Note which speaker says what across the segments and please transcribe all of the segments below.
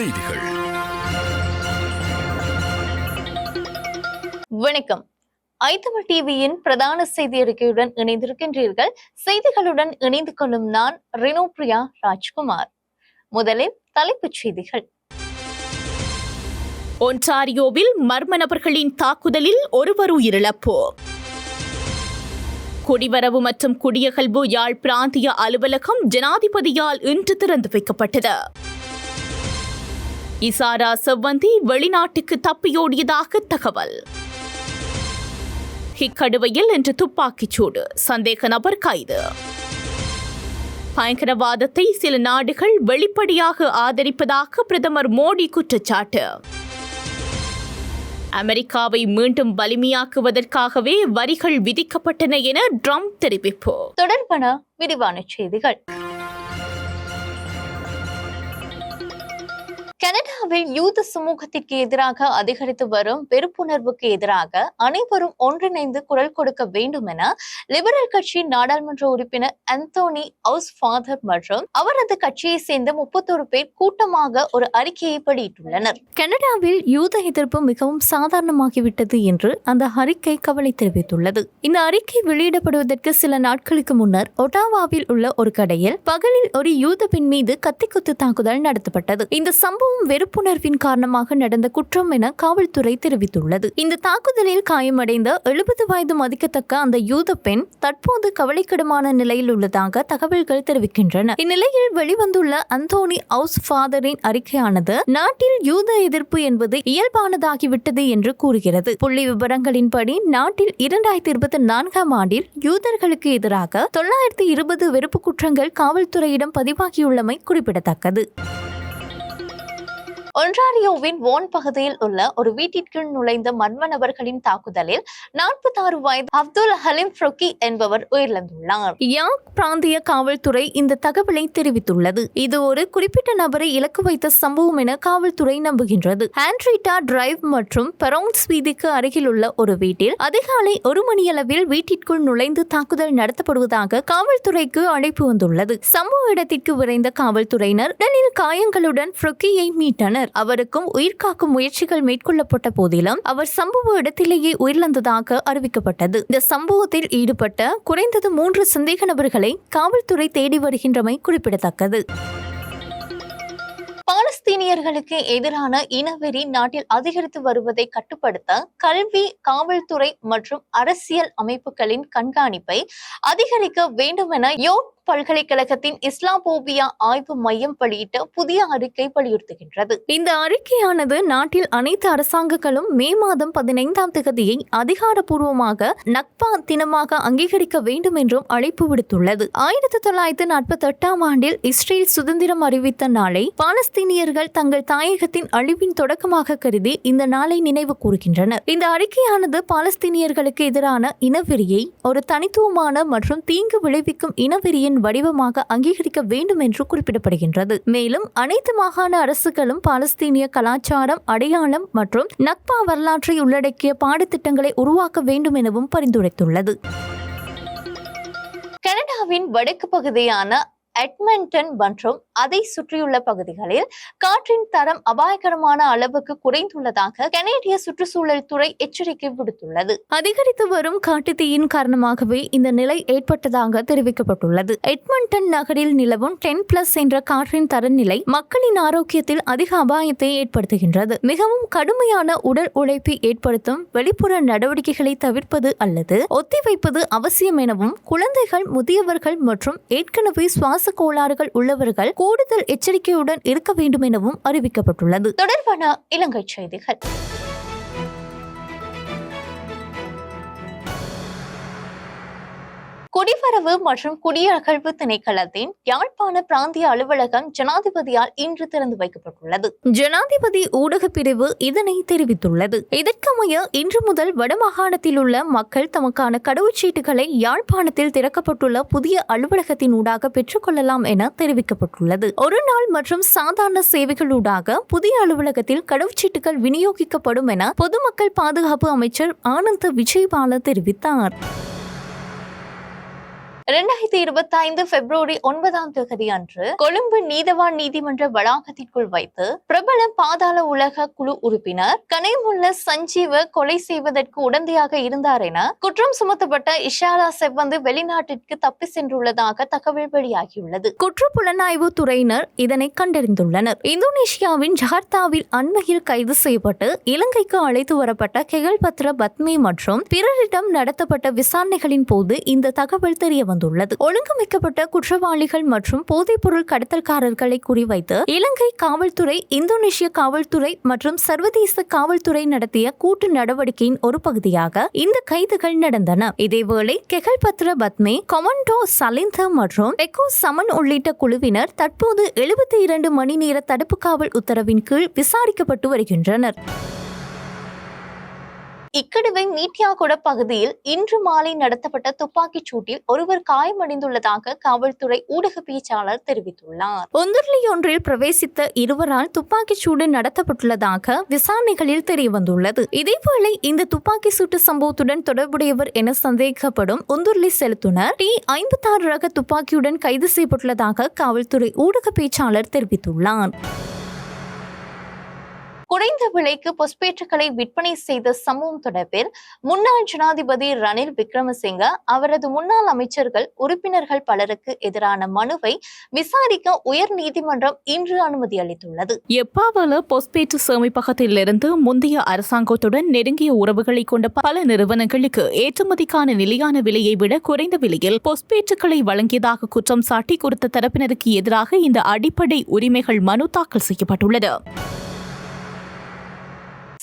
Speaker 1: செய்திகள் வணக்கம் ஐத்தமிழ் டிவியின் பிரதான செய்தி அறிக்கையுடன் இணைந்திருக்கின்றீர்கள் செய்திகளுடன் இணைந்து கொள்ளும் நான் ரெனோ பிரியா ராஜ்குமார் முதலில் தலைப்புச் செய்திகள் ஒன்டாரியோவில் மர்ம நபர்களின் தாக்குதலில் ஒருவர் உயிரிழப்பு குடிவரவு மற்றும் குடியகல்பு யாழ் பிராந்திய அலுவலகம் ஜனாதிபதியால் இன்று திறந்து வைக்கப்பட்டது இசாரா செவ்வந்தி வெளிநாட்டுக்கு தப்பியோடியதாக தகவல் இக்கடுவையில் இன்று துப்பாக்கிச் சூடு சந்தேக நபர் கைது பயங்கரவாதத்தை சில நாடுகள் வெளிப்படையாக ஆதரிப்பதாக பிரதமர் மோடி குற்றச்சாட்டு அமெரிக்காவை மீண்டும் வலிமையாக்குவதற்காகவே வரிகள் விதிக்கப்பட்டன என ட்ரம்ப் தெரிவிப்பு தொடர்பான விரிவான செய்திகள் கனடாவில் யூத சமூகத்திற்கு எதிராக அதிகரித்து வரும் வெறுப்புணர்வுக்கு எதிராக அனைவரும் ஒன்றிணைந்து குரல் கொடுக்க வேண்டும் என லிபரல் கட்சியின் நாடாளுமன்ற உறுப்பினர் அந்தோனி ஹவுஸ் ஃபாதர் மற்றும் அவரது கட்சியை சேர்ந்த முப்பத்தொரு பேர் கூட்டமாக ஒரு அறிக்கையை வெளியிட்டுள்ளனர் கனடாவில் யூத எதிர்ப்பு மிகவும் சாதாரணமாகிவிட்டது என்று அந்த அறிக்கை கவலை தெரிவித்துள்ளது இந்த அறிக்கை வெளியிடப்படுவதற்கு சில நாட்களுக்கு முன்னர் ஒட்டாவாவில் உள்ள ஒரு கடையில் பகலில் ஒரு யூத பெண் மீது கத்திக்குத்து தாக்குதல் நடத்தப்பட்டது இந்த சம்பவம் மிகவும் வெறுப்புணர்வின் காரணமாக நடந்த குற்றம் என காவல்துறை தெரிவித்துள்ளது இந்த தாக்குதலில் காயமடைந்த எழுபது வயது மதிக்கத்தக்க அந்த யூத பெண் தற்போது கவலைக்கிடமான நிலையில் உள்ளதாக தகவல்கள் தெரிவிக்கின்றன இந்நிலையில் வெளிவந்துள்ள அந்தோனி ஹவுஸ் ஃபாதரின் அறிக்கையானது நாட்டில் யூத எதிர்ப்பு என்பது இயல்பானதாகிவிட்டது என்று கூறுகிறது புள்ளி விவரங்களின்படி நாட்டில் இரண்டாயிரத்தி இருபத்தி நான்காம் ஆண்டில் யூதர்களுக்கு எதிராக தொள்ளாயிரத்தி இருபது வெறுப்பு குற்றங்கள் காவல்துறையிடம் பதிவாகியுள்ளமை குறிப்பிடத்தக்கது ஒன்ராரியோவின் ஓன் பகுதியில் உள்ள ஒரு வீட்டிற்குள் நுழைந்த மர்ம நபர்களின் தாக்குதலில் நாற்பத்தி ஆறு வயது அப்துல் ஹலிம் ஃப்ருக்கி என்பவர் உயிரிழந்துள்ளார் யாக் பிராந்திய காவல்துறை இந்த தகவலை தெரிவித்துள்ளது இது ஒரு குறிப்பிட்ட நபரை இலக்கு வைத்த சம்பவம் என காவல்துறை நம்புகின்றது ஆண்ட்ரிட்டா டிரைவ் மற்றும் பெரோன்ஸ் வீதிக்கு அருகிலுள்ள ஒரு வீட்டில் அதிகாலை ஒரு மணியளவில் வீட்டிற்குள் நுழைந்து தாக்குதல் நடத்தப்படுவதாக காவல்துறைக்கு அழைப்பு வந்துள்ளது சம்பவ இடத்திற்கு விரைந்த காவல்துறையினர் உடலில் காயங்களுடன் ஃப்ருக்கியை மீட்டனர் அவருக்கும் உயிர்காக்கும் முயற்சிகள் மேற்கொள்ளப்பட்ட போதிலும் அவர் சம்பவ இடத்திலேயே உயிரிழந்ததாக அறிவிக்கப்பட்டது இந்த சம்பவத்தில் ஈடுபட்ட குறைந்தது மூன்று சந்தேக நபர்களை காவல்துறை தேடி வருகின்றமை குறிப்பிடத்தக்கது பாலஸ்தீனியர்களுக்கு எதிரான இனவெறி நாட்டில் அதிகரித்து வருவதை கட்டுப்படுத்த கல்வி காவல்துறை மற்றும் அரசியல் அமைப்புகளின் கண்காணிப்பை அதிகரிக்க வேண்டும் என யோக் பல்கலைக்கழகத்தின் இஸ்லாமோபியா ஆய்வு மையம் வெளியிட்ட புதிய அறிக்கை வலியுறுத்துகின்றது இந்த அறிக்கையானது நாட்டில் அனைத்து அரசாங்கங்களும் மே மாதம் பதினைந்தாம் தேதியை அதிகாரப்பூர்வமாக நக்பா தினமாக அங்கீகரிக்க வேண்டும் என்றும் அழைப்பு விடுத்துள்ளது ஆயிரத்தி தொள்ளாயிரத்தி நாற்பத்தி எட்டாம் ஆண்டில் இஸ்ரேல் சுதந்திரம் அறிவித்த நாளை பாலஸ்தீனியர்கள் தங்கள் தாயகத்தின் அழிவின் தொடக்கமாக கருதி இந்த நாளை நினைவு கூறுகின்றனர் இந்த அறிக்கையானது பாலஸ்தீனியர்களுக்கு எதிரான இனவெறியை ஒரு தனித்துவமான மற்றும் தீங்கு விளைவிக்கும் இனவெறியின் வடிவமாக அங்கீகரிக்க வேண்டும் என்று குறிப்பிடப்படுகின்றது மேலும் அனைத்து மாகாண அரசுகளும் பாலஸ்தீனிய கலாச்சாரம் அடையாளம் மற்றும் நக்பா வரலாற்றை உள்ளடக்கிய பாடத்திட்டங்களை உருவாக்க வேண்டும் எனவும் பரிந்துரைத்துள்ளது கனடாவின் வடக்கு பகுதியான எட்மண்டன் மற்றும் அதை சுற்றியுள்ள பகுதிகளில் காற்றின் தரம் அபாயகரமான அளவுக்கு குறைந்துள்ளதாக கனேடிய சுற்றுச்சூழல் துறை எச்சரிக்கை விடுத்துள்ளது அதிகரித்து வரும் காட்டுத்தீயின் காரணமாகவே இந்த நிலை ஏற்பட்டதாக தெரிவிக்கப்பட்டுள்ளது எட்மண்டன் நகரில் நிலவும் டென் பிளஸ் என்ற காற்றின் தரநிலை மக்களின் ஆரோக்கியத்தில் அதிக அபாயத்தை ஏற்படுத்துகின்றது மிகவும் கடுமையான உடல் உழைப்பை ஏற்படுத்தும் வெளிப்புற நடவடிக்கைகளை தவிர்ப்பது அல்லது ஒத்திவைப்பது அவசியம் எனவும் குழந்தைகள் முதியவர்கள் மற்றும் ஏற்கனவே சுவாச சுவாச கோளாறுகள் உள்ளவர்கள் கூடுதல் எச்சரிக்கையுடன் இருக்க வேண்டும் எனவும் அறிவிக்கப்பட்டுள்ளது தொடர்பான இலங்கை செய்திகள் குடிவரவு மற்றும் குடியகழ்வு திணைக்களத்தின் யாழ்ப்பாண பிராந்திய அலுவலகம் ஜனாதிபதியால் இன்று திறந்து வைக்கப்பட்டுள்ளது ஜனாதிபதி ஊடக பிரிவு இதனை தெரிவித்துள்ளது இதற்கமைய இன்று முதல் வடமாகாணத்தில் உள்ள மக்கள் தமக்கான கடவுச்சீட்டுகளை யாழ்ப்பாணத்தில் திறக்கப்பட்டுள்ள புதிய அலுவலகத்தின் ஊடாக பெற்றுக்கொள்ளலாம் என தெரிவிக்கப்பட்டுள்ளது ஒரு நாள் மற்றும் சாதாரண சேவைகளூடாக புதிய அலுவலகத்தில் கடவுச்சீட்டுகள் விநியோகிக்கப்படும் என பொதுமக்கள் பாதுகாப்பு அமைச்சர் ஆனந்த விஜயபால தெரிவித்தார் இரண்டாயிரத்தி இருபத்தி ஐந்து பிப்ரவரி ஒன்பதாம் தேதி அன்று கொழும்பு நீதவான் நீதிமன்ற வளாகத்திற்குள் வைத்து பிரபல பாதாள உலக குழு உறுப்பினர் கனைமுள்ள சஞ்சீவ கொலை செய்வதற்கு உடந்தையாக இருந்தார் என குற்றம் சுமத்தப்பட்ட இஷாரா செவ்வந்து வெளிநாட்டிற்கு தப்பி சென்றுள்ளதாக தகவல் வெளியாகியுள்ளது குற்றப்புலனாய்வு துறையினர் இதனை கண்டறிந்துள்ளனர் இந்தோனேஷியாவின் ஜகார்த்தாவில் அண்மையில் கைது செய்யப்பட்டு இலங்கைக்கு அழைத்து வரப்பட்ட பத்ர பத்மி மற்றும் பிறரிடம் நடத்தப்பட்ட விசாரணைகளின் போது இந்த தகவல் தெரிய வந்துள்ளது ஒழுங்கமைக்கப்பட்ட குற்றவாளிகள் மற்றும் போதைப்பொருள் கடத்தல்காரர்களை குறிவைத்து இலங்கை காவல்துறை இந்தோனேஷிய காவல்துறை மற்றும் சர்வதேச காவல்துறை நடத்திய கூட்டு நடவடிக்கையின் ஒரு பகுதியாக இந்த கைதுகள் நடந்தன இதேவேளை கெகல் பத்ர பத்மே கொமண்டோ சலிந்த மற்றும் பெக்கோ சமன் உள்ளிட்ட குழுவினர் தற்போது எழுபத்தி இரண்டு மணி நேர தடுப்பு காவல் உத்தரவின் கீழ் விசாரிக்கப்பட்டு வருகின்றனர் இக்கடுவை மீட்டியாகுட பகுதியில் இன்று மாலை நடத்தப்பட்ட துப்பாக்கிச் சூட்டில் ஒருவர் காயமடைந்துள்ளதாக காவல்துறை ஊடக பேச்சாளர் தெரிவித்துள்ளார் ஒன்றில் பிரவேசித்த இருவரால் துப்பாக்கிச் சூடு நடத்தப்பட்டுள்ளதாக விசாரணைகளில் தெரியவந்துள்ளது இதேபோலே இந்த துப்பாக்கி சூட்டு சம்பவத்துடன் தொடர்புடையவர் என சந்தேகப்படும் ஒந்துர்லி செலுத்துனர் டி ஐம்பத்தாறு ரக துப்பாக்கியுடன் கைது செய்யப்பட்டுள்ளதாக காவல்துறை ஊடக பேச்சாளர் தெரிவித்துள்ளார் குறைந்த விலைக்கு பொஸ்பேட்டுகளை விற்பனை செய்த சம்பவம் தொடர்பில் முன்னாள் ஜனாதிபதி ரணில் விக்ரமசிங்க அவரது முன்னாள் அமைச்சர்கள் உறுப்பினர்கள் பலருக்கு எதிரான மனுவை விசாரிக்க உயர் நீதிமன்றம் இன்று அனுமதி அளித்துள்ளது எப்பாவல பொஸ்பேற்று சேமிப்பகத்திலிருந்து முந்தைய அரசாங்கத்துடன் நெருங்கிய உறவுகளை கொண்ட பல நிறுவனங்களுக்கு ஏற்றுமதிக்கான நிலையான விலையை விட குறைந்த விலையில் பொஸ்பேட்டுகளை வழங்கியதாக குற்றம் சாட்டி குறித்த தரப்பினருக்கு எதிராக இந்த அடிப்படை உரிமைகள் மனு தாக்கல் செய்யப்பட்டுள்ளது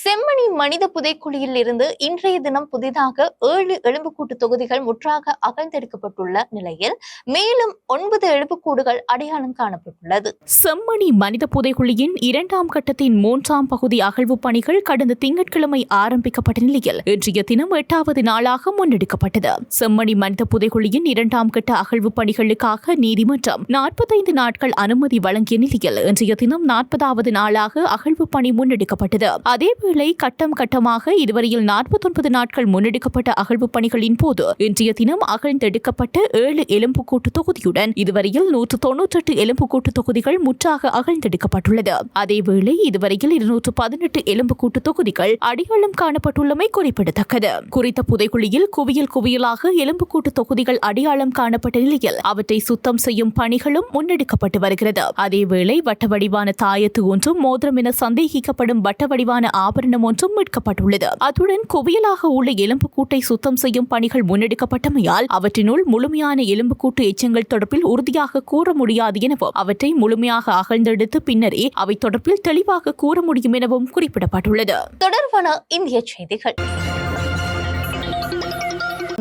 Speaker 1: செம்மணி மனித புதைக்குழியில் இருந்து இன்றைய தினம் புதிதாக ஏழு எலும்புக்கூட்டு தொகுதிகள் முற்றாக அகழ்ந்தெடுக்கப்பட்டுள்ள நிலையில் மேலும் ஒன்பது எலும்புக்கூடுகள் அடையாளம் காணப்பட்டுள்ளது செம்மணி மனித புதைக்குழியின் இரண்டாம் கட்டத்தின் மூன்றாம் பகுதி அகழ்வு பணிகள் கடந்த திங்கட்கிழமை ஆரம்பிக்கப்பட்ட நிலையில் இன்றைய தினம் எட்டாவது நாளாக முன்னெடுக்கப்பட்டது செம்மணி மனித புதைக்குழியின் இரண்டாம் கட்ட அகழ்வு பணிகளுக்காக நீதிமன்றம் நாற்பத்தைந்து நாட்கள் அனுமதி வழங்கிய நிலையில் இன்றைய தினம் நாற்பதாவது நாளாக அகழ்வு பணி முன்னெடுக்கப்பட்டது அதேவேளை இதேவேளை கட்டம் கட்டமாக இதுவரையில் நாற்பத்தொன்பது நாட்கள் முன்னெடுக்கப்பட்ட அகழ்வு பணிகளின் போது இன்றைய தினம் அகழ்ந்தெடுக்கப்பட்ட ஏழு கூட்டு தொகுதியுடன் இதுவரையில் நூற்று தொன்னூற்றெட்டு கூட்டு தொகுதிகள் முற்றாக அகழ்ந்தெடுக்கப்பட்டுள்ளது அதேவேளை இதுவரையில் இருநூற்று பதினெட்டு கூட்டு தொகுதிகள் அடையாளம் காணப்பட்டுள்ளமை குறிப்பிடத்தக்கது குறித்த புதைகுழியில் குவியல் குவியலாக கூட்டு தொகுதிகள் அடையாளம் காணப்பட்ட நிலையில் அவற்றை சுத்தம் செய்யும் பணிகளும் முன்னெடுக்கப்பட்டு வருகிறது அதேவேளை வட்ட வடிவான தாயத்து ஒன்றும் மோதிரம் என சந்தேகிக்கப்படும் வட்ட வடிவான ஆபரணம் ஒன்றும் மீட்கப்பட்டுள்ளது அத்துடன் குவியலாக உள்ள எலும்புக்கூட்டை சுத்தம் செய்யும் பணிகள் முன்னெடுக்கப்பட்டமையால் அவற்றினுள் முழுமையான எலும்புக்கூட்டு எச்சங்கள் தொடர்பில் உறுதியாக கூற முடியாது எனவும் அவற்றை முழுமையாக அகழ்ந்தெடுத்து பின்னரே அவை தொடர்பில் தெளிவாக கூற முடியும் எனவும் குறிப்பிடப்பட்டுள்ளது தொடர்பான இந்திய செய்திகள்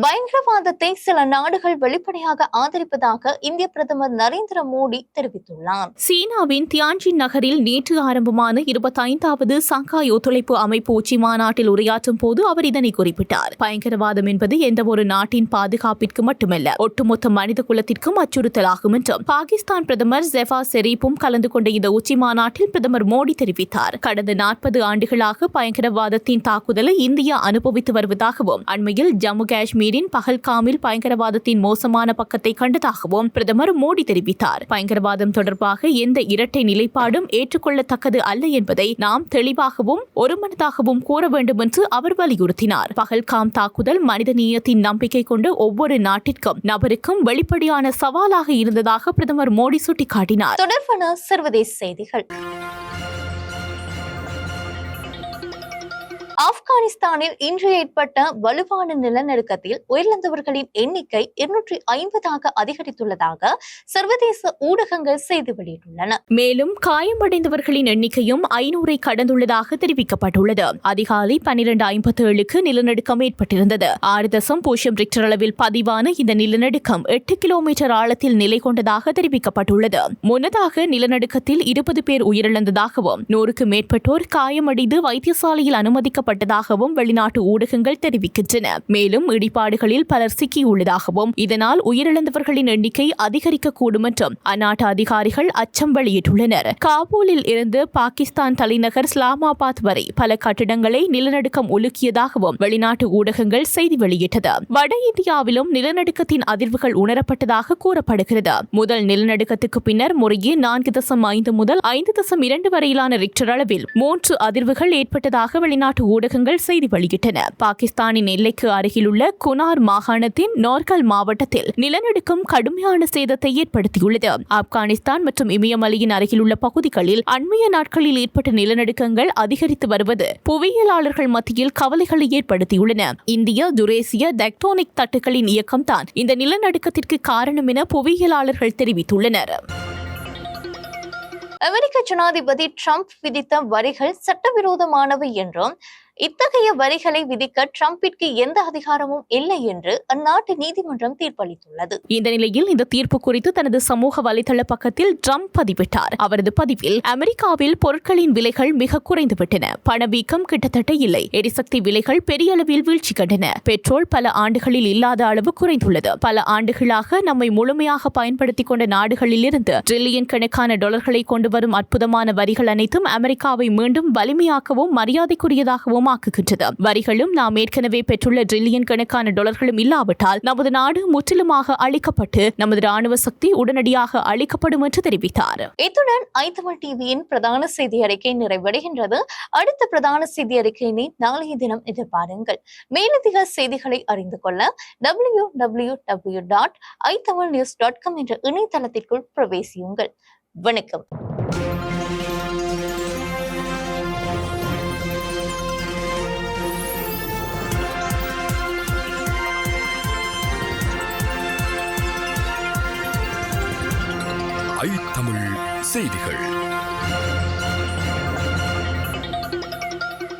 Speaker 1: பயங்கரவாதத்தை சில நாடுகள் வெளிப்படையாக ஆதரிப்பதாக இந்திய பிரதமர் நரேந்திர மோடி தெரிவித்துள்ளார் சீனாவின் தியான்ஜின் நகரில் நேற்று ஆரம்பமான இருபத்தைந்தாவது சங்காய் ஒத்துழைப்பு அமைப்பு உச்சி மாநாட்டில் உரையாற்றும் போது அவர் இதனை குறிப்பிட்டார் பயங்கரவாதம் என்பது எந்த ஒரு நாட்டின் பாதுகாப்பிற்கு மட்டுமல்ல ஒட்டுமொத்த மனித குலத்திற்கும் அச்சுறுத்தலாகும் என்றும் பாகிஸ்தான் பிரதமர் ஜெஃபா செரீப்பும் கலந்து கொண்ட இந்த உச்சி மாநாட்டில் பிரதமர் மோடி தெரிவித்தார் கடந்த நாற்பது ஆண்டுகளாக பயங்கரவாதத்தின் தாக்குதலை இந்தியா அனுபவித்து வருவதாகவும் அண்மையில் ஜம்மு காஷ்மீர் காஷ்மீரின் பகல்காமில் பயங்கரவாதத்தின் மோசமான பக்கத்தை கண்டதாகவும் பிரதமர் மோடி தெரிவித்தார் பயங்கரவாதம் தொடர்பாக எந்த இரட்டை நிலைப்பாடும் ஏற்றுக்கொள்ளத்தக்கது அல்ல என்பதை நாம் தெளிவாகவும் ஒருமனதாகவும் கூற வேண்டும் என்று அவர் வலியுறுத்தினார் பகல்காம் தாக்குதல் மனிதநேயத்தின் நம்பிக்கை கொண்டு ஒவ்வொரு நாட்டிற்கும் நபருக்கும் வெளிப்படையான சவாலாக இருந்ததாக பிரதமர் மோடி சுட்டிக்காட்டினார் தொடர்பான சர்வதேச செய்திகள் ஆப்கானிஸ்தானில் இன்று ஏற்பட்ட வலுவான நிலநடுக்கத்தில் உயிரிழந்தவர்களின் எண்ணிக்கை இருநூற்றி ஐம்பதாக அதிகரித்துள்ளதாக சர்வதேச ஊடகங்கள் செய்து வெளியிட்டுள்ளன மேலும் காயமடைந்தவர்களின் எண்ணிக்கையும் ஐநூறை கடந்துள்ளதாக தெரிவிக்கப்பட்டுள்ளது அதிகாலை பன்னிரண்டு ஐம்பத்தி ஏழுக்கு நிலநடுக்கம் ஏற்பட்டிருந்தது ஆறு தசம் பூஜ்ஜியம் ரிக்டர் அளவில் பதிவான இந்த நிலநடுக்கம் எட்டு கிலோமீட்டர் ஆழத்தில் நிலை கொண்டதாக தெரிவிக்கப்பட்டுள்ளது முன்னதாக நிலநடுக்கத்தில் இருபது பேர் உயிரிழந்ததாகவும் நூறுக்கு மேற்பட்டோர் காயமடைந்து வைத்தியசாலையில் அனுமதிக்கப்பட்டு பாதிக்கப்பட்டதாகவும் வெளிநாட்டு ஊடகங்கள் தெரிவிக்கின்றன மேலும் இடிபாடுகளில் பலர் சிக்கியுள்ளதாகவும் இதனால் உயிரிழந்தவர்களின் எண்ணிக்கை அதிகரிக்கக்கூடும் என்றும் அந்நாட்டு அதிகாரிகள் அச்சம் வெளியிட்டுள்ளனர் காபூலில் இருந்து பாகிஸ்தான் தலைநகர் இஸ்லாமாபாத் வரை பல கட்டிடங்களை நிலநடுக்கம் ஒலுக்கியதாகவும் வெளிநாட்டு ஊடகங்கள் செய்தி வெளியிட்டது வட இந்தியாவிலும் நிலநடுக்கத்தின் அதிர்வுகள் உணரப்பட்டதாக கூறப்படுகிறது முதல் நிலநடுக்கத்துக்கு பின்னர் முறையே நான்கு தசம் ஐந்து முதல் ஐந்து தசம் இரண்டு வரையிலான ரிக்டர் அளவில் மூன்று அதிர்வுகள் ஏற்பட்டதாக வெளிநாட்டு ஊடகங்கள் செய்தி வெளியிட்டன பாகிஸ்தானின் எல்லைக்கு அருகிலுள்ள குனார் மாகாணத்தின் நோர்கல் மாவட்டத்தில் நிலநடுக்கம் கடுமையான சேதத்தை ஏற்படுத்தியுள்ளது ஆப்கானிஸ்தான் மற்றும் இமயமலையின் அருகிலுள்ள பகுதிகளில் அண்மைய நாட்களில் ஏற்பட்ட நிலநடுக்கங்கள் அதிகரித்து வருவது புவியியலாளர்கள் மத்தியில் கவலைகளை ஏற்படுத்தியுள்ளன இந்திய துரேசிய டெக்டோனிக் தட்டுகளின் இயக்கம்தான் இந்த நிலநடுக்கத்திற்கு காரணம் என புவியியலாளர்கள் தெரிவித்துள்ளனர் அமெரிக்க ஜனாதிபதி ட்ரம்ப் விதித்த வரிகள் சட்டவிரோதமானவை என்றும் இத்தகைய வரிகளை விதிக்க டிரம்பிற்கு எந்த அதிகாரமும் இல்லை என்று அந்நாட்டு நீதிமன்றம் தீர்ப்பளித்துள்ளது இந்த நிலையில் இந்த தீர்ப்பு குறித்து தனது சமூக வலைதள பக்கத்தில் டிரம்ப் பதிவிட்டார் அவரது பதிவில் அமெரிக்காவில் பொருட்களின் விலைகள் மிக குறைந்துவிட்டன பணவீக்கம் கிட்டத்தட்ட இல்லை எரிசக்தி விலைகள் பெரிய அளவில் வீழ்ச்சி கண்டன பெட்ரோல் பல ஆண்டுகளில் இல்லாத அளவு குறைந்துள்ளது பல ஆண்டுகளாக நம்மை முழுமையாக பயன்படுத்திக் கொண்ட நாடுகளில் இருந்து டிரில்லியன் கணக்கான டாலர்களை கொண்டு வரும் அற்புதமான வரிகள் அனைத்தும் அமெரிக்காவை மீண்டும் வலிமையாக்கவும் மரியாதைக்குரியதாகவும் மோசமாக்குகின்றது வரிகளும் நாம் ஏற்கனவே பெற்றுள்ள டிரில்லியன் கணக்கான டாலர்களும் இல்லாவிட்டால் நமது நாடு முற்றிலுமாக அழிக்கப்பட்டு நமது ராணுவ சக்தி உடனடியாக அழிக்கப்படும் என்று தெரிவித்தார் இத்துடன் ஐத்தமிழ் டிவியின் பிரதான செய்தி அறிக்கை நிறைவடைகின்றது அடுத்த பிரதான செய்தி அறிக்கையினை நாளைய தினம் எதிர்பாருங்கள் மேலதிக செய்திகளை அறிந்து கொள்ள W W W dot I Tamil news dot com என்ற இணையதளத்திற்குள் பிரவேசியுங்கள் வணக்கம் 内地客人。